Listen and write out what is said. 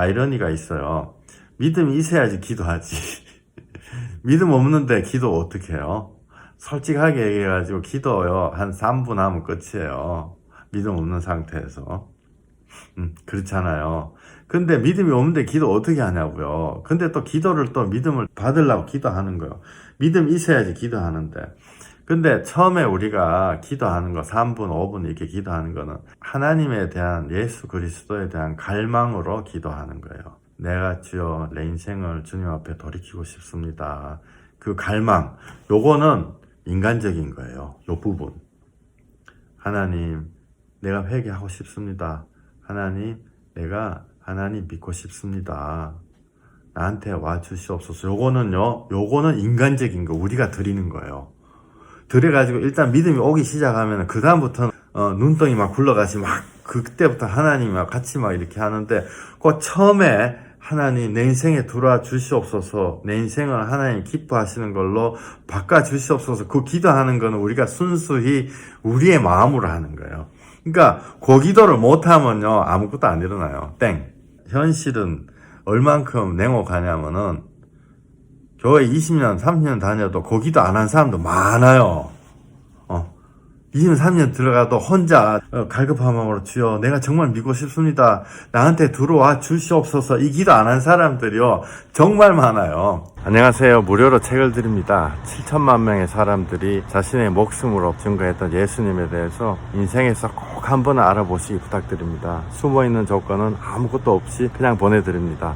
아이러니가 있어요. 믿음이 있어야지 기도하지. 믿음 없는데 기도 어떻게 해요? 솔직하게 얘기해가지고 기도요. 한 3분 하면 끝이에요. 믿음 없는 상태에서. 음, 그렇잖아요. 근데 믿음이 없는데 기도 어떻게 하냐고요. 근데 또 기도를 또 믿음을 받으려고 기도하는 거예요. 믿음 있어야지 기도하는데. 근데 처음에 우리가 기도하는 거 3분, 5분 이렇게 기도하는 거는 하나님에 대한 예수 그리스도에 대한 갈망으로 기도하는 거예요. 내가 주여 내 인생을 주님 앞에 돌이키고 싶습니다. 그 갈망, 요거는 인간적인 거예요. 요 부분. 하나님, 내가 회개하고 싶습니다. 하나님, 내가 하나님 믿고 싶습니다. 나한테 와 주시옵소서. 요거는요, 요거는 인간적인 거, 우리가 드리는 거예요. 그래가지고 일단 믿음이 오기 시작하면 그 다음부터는 어, 눈덩이 막 굴러가시 막 그때부터 하나님과 같이 막 이렇게 하는데 그 처음에 하나님 내 인생에 들어와 주시옵소서 내 인생을 하나님 기뻐하시는 걸로 바꿔 주시옵소서 그 기도하는 거는 우리가 순수히 우리의 마음으로 하는 거예요. 그러니까 그 기도를 못하면요 아무것도 안 일어나요. 땡. 현실은 얼만큼 냉혹하냐면은 교회 20년, 30년 다녀도 거기도 안 한 사람도 많아요. 어. 23년 들어가도 혼자 어, 갈급한 마음으로 주여 내가 정말 믿고 싶습니다. 나한테 들어와 주시옵소서 이 기도 안 한 사람들이요. 정말 많아요. 안녕하세요. 무료로 책을 드립니다. 7천만 명의 사람들이 자신의 목숨으로 증거했던 예수님에 대해서 인생에서 꼭 한 번은 알아보시기 부탁드립니다. 숨어있는 조건은 아무것도 없이 그냥 보내드립니다.